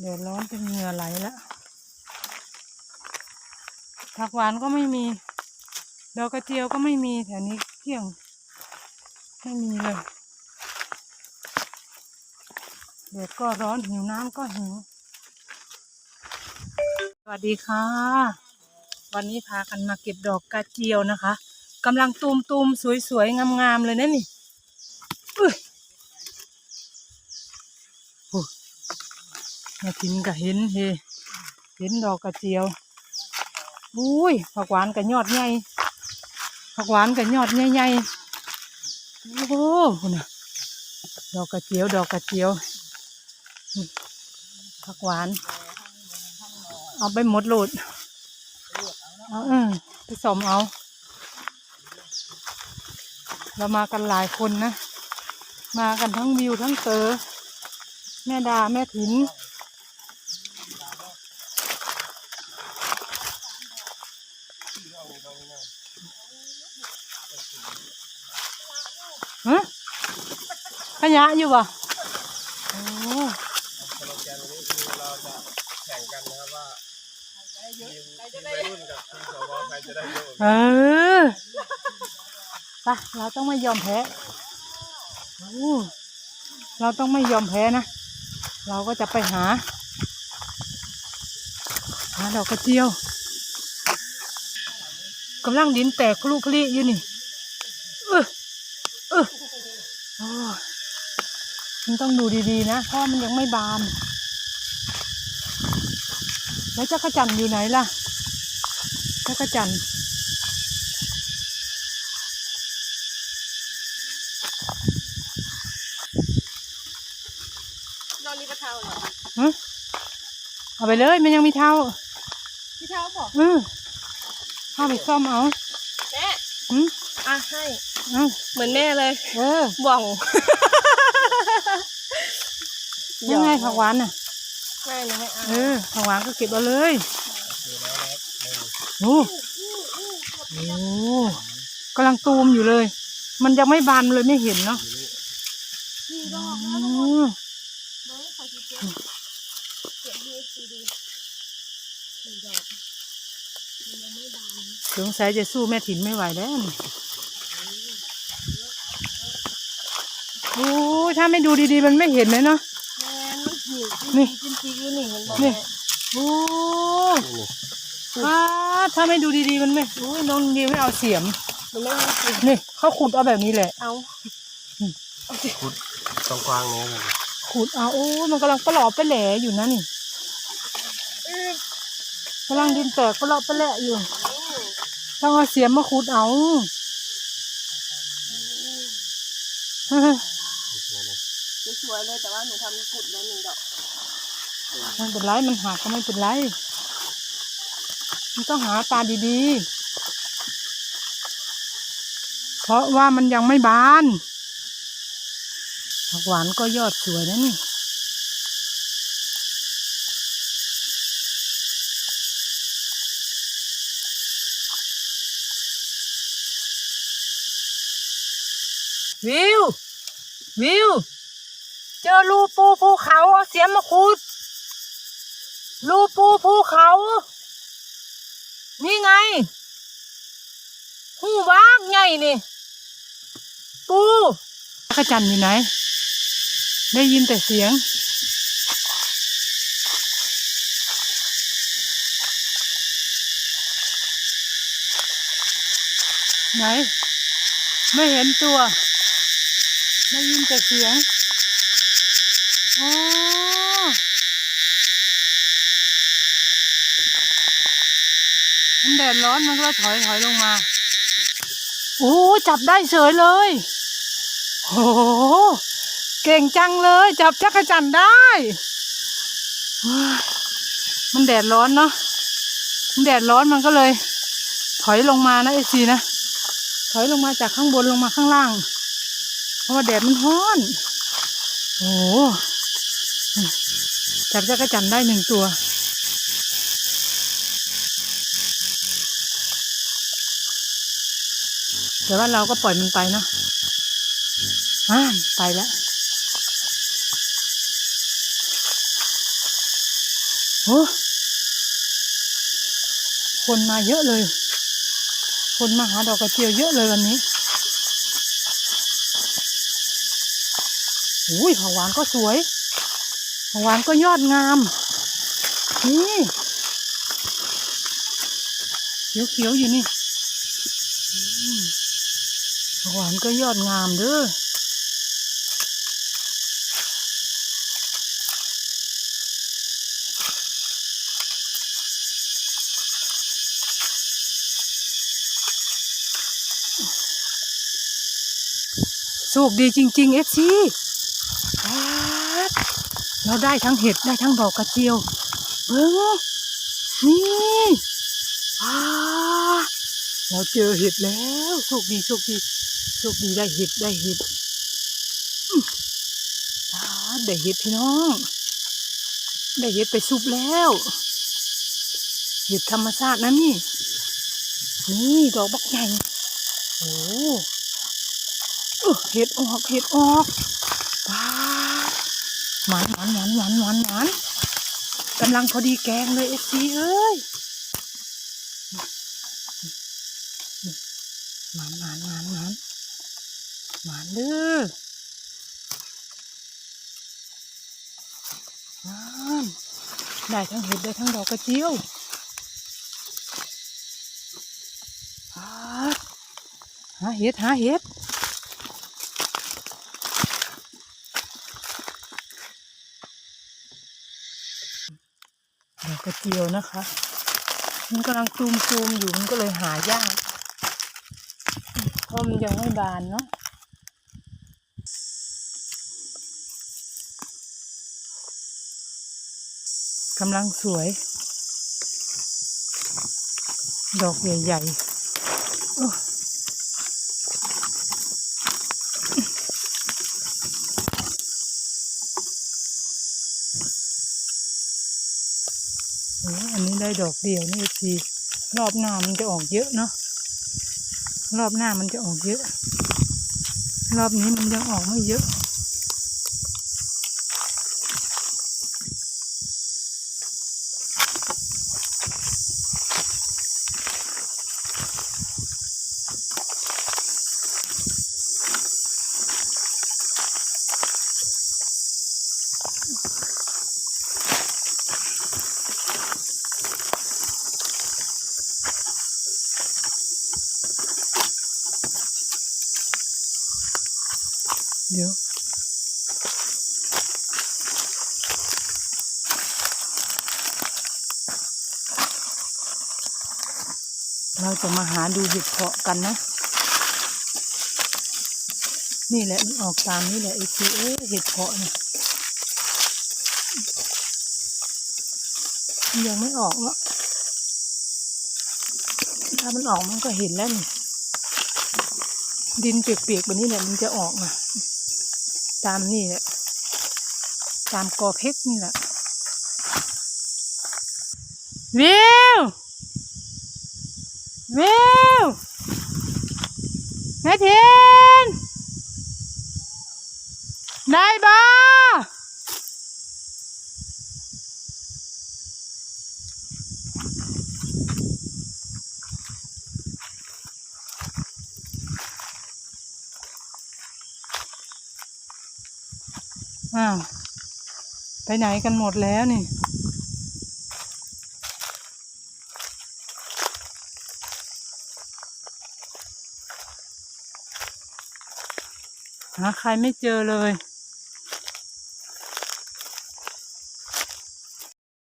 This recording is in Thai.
เดือดร้อนเป็นเหงื่อไหลแล้วผักหวานก็ไม่มี ดอกกระเจียวก็ไม่มีแถวนี้เที่ยง ไม่มีเลยเดือดก็ร้อนหิวน้ำก็หิว สวัสดีค่ะ วันนี้พากันมาเก็บดอกกระเจียวนะคะกำลังตูมตูมๆสวยๆงามๆเลยนะนี่อุ้ยโอ้ มาทินก็เห็นเฮเห็นดอกกระเจียวอุ้ยผักหวานกับยอดใหญ่ผักหวานกับยอดใหญ่ๆโอ้โหคุณน่ะดอกกระเจียวดอกกระเจียวผักหวาน เอาไปหมดโหลดเอาเออไปสมเอา เรามากันหลายคนนะ มากันทั้งวิวทั้งเตอแม่ดาแม่ถิน ฮะขยะอยู่ป่ะโอ้สโลแกนวันนี้คือเราจะแข่งกันนะครับว่าทีมทีมวัยรุ่นกับทีมสวใครจะได้เยอะเออไปเราต้องไม่ยอมแพ้โอ้เราต้องไม่ยอมแพ้นะ เราก็จะไปหา หาดอกกระเจียวกำลังดินแตกคลุกคลิอยู่นี่เออเออโอ้ มันต้องดูดีๆนะ เพราะมันยังไม่บาน แล้วจักรจันทร์อยู่ไหนล่ะจักรจันทร์นอนรีบะเทาเหรอฮะเอาไปเลยมันยังมีเท้าพี่เท้าบอกอือเข้าไปซ่อมเอาแม่อืมอะให้เอาเหมือนแม่เลย เออบ่อง ยังไงผักหวานน่ะแม่ยังไม่เอาเออผักหวานก็เก็บเอาเลยโอ้โหกำลังตูมอยู่เลย มันยังไม่บานเลยไม่เห็นเนาะสี่ดอกอืนะมน้องขอชี้เก็บเก็บดีดีดีสี่ดอกมันยังไม่บานสงสัยจะสู้แม่ถิ่นไม่ไหวแล้วนี่โอ้ยถ้าไม่ดูดีๆ มันไม่เห็นเลยเนาะแม่มั นหิวนี่จริงจริงๆอยู่นี่เห็นบอกนี่แม่โอ้อ้าถ้าไม่ดูดีๆมันไม่โอ้ยน้องดีไม่เอาเสียม มันไม่เอาสินี่เขาขุดเอาแบบนี้แหละ เอาขุดตรงกลางนี้เลยขุดเอาโอ้ยมันกำลังปลอบไปแหล่อยู่นะนี่กำลังดินแตกปลอบไปแหล่อยู่ต้องเอาเสียมมาขุดเอา สวยๆเลยแต่ว่าหนูทำกุดแล้วหนึ่งดอกมันเป็นไรมันหักก็ไม่เป็นไร มันต้องหาตาดีๆ เพราะว่ามันยังไม่บานผักหวานก็ยอดสวยนะนี่วิววิว เจอรูปูภูเขาเอาเสียมมาขุดรูปูภูเขา นี่ไง หูบ้างไงนี่ ปูจักรจันทร์อยู่ไหน ได้ยินแต่เสียง ไหน ไม่เห็นตัว ได้ยินแต่เสียง อ๋อมันแดดร้อนมันก็ถอยถอยลงมา โอ้จับได้เฉยเลยโอ้โหเก่งจังเลย จับจักรจันได้ มันแดดร้อนเนาะมันแดดร้อนมันก็เลย ถอยลงมานะเอซีนะถอยลงมาจากข้างบนลงมาข้างล่าง เพราะว่าแดดมันร้อน โอ้ จับจักรจันได้หนึ่งตัว แต่ว่าเราก็ปล่อยมันไปเนาะอ่าไปแล้วโอ้คนมาเยอะเลย คนมาหาดอกกระเจียวเยอะเลยวันนี้อุ้ยผักหวานก็สวย หวานก็ยอดงาม นี่เขียวๆอยู่นี่อืมผักหวานก็ยอดงามเด้อโชคดีจริงๆเอฟซี เราได้ทั้งเห็ดได้ทั้งดอกกระเจียวเบิ้งนี่อ่าเราเจอเห็ดแล้วโชคดีโชคดีโชคดีได้เห็ดได้เห็ดอืมอ่าได้เห็ดพี่น้อง ได้เห็ดไปซุปแล้วเห็ดธรรมชาตินะนี่ นี่ดอกบักใหญ่โอ้เออเห็ดออกเห็ดออกว้า หวานหวานหวานหวานหวานหวานกำลังพอดีแกงเลยเอฟซีเอ้ยหวานหวานหวานหวานหวานเด้อหวานได้ทั้งเห็ดได้ทั้งดอกกระเจียวหาหาเห็ดหาเห็ด กกระเจียวนะคะ มันกำลังตูมตูมๆอยู่มันก็เลยหายากเพราะมันยังไม่บานเนาะกำลังสวย ดอกใหญ่ๆ อันนี้ได้ดอกเดียวนี่ทีรอบหน้ามันจะออกเยอะเนาะรอบหน้ามันจะออกเยอะ รอบนี้มันยังออกไม่เยอะ เดี๋ยวเราจะมาหาดูเห็ดเพาะกันนะ นี่แหละมันออกตามนี่แหละไอ้ทีเอ้เห็ดเพาะเนี่ยมันยังไม่ออกเนาะถ้ามันออกมันก็เห็นแล้วนี่ดินเปียกๆแบบนี้แหละมันจะออกมา ตามนี่แหละ ตามกอเพชรนี่แหละ วิว วิวแม่เทนได้บ่ อ้าวไปไหนกันหมดแล้วนี่ หาใครไม่เจอเลย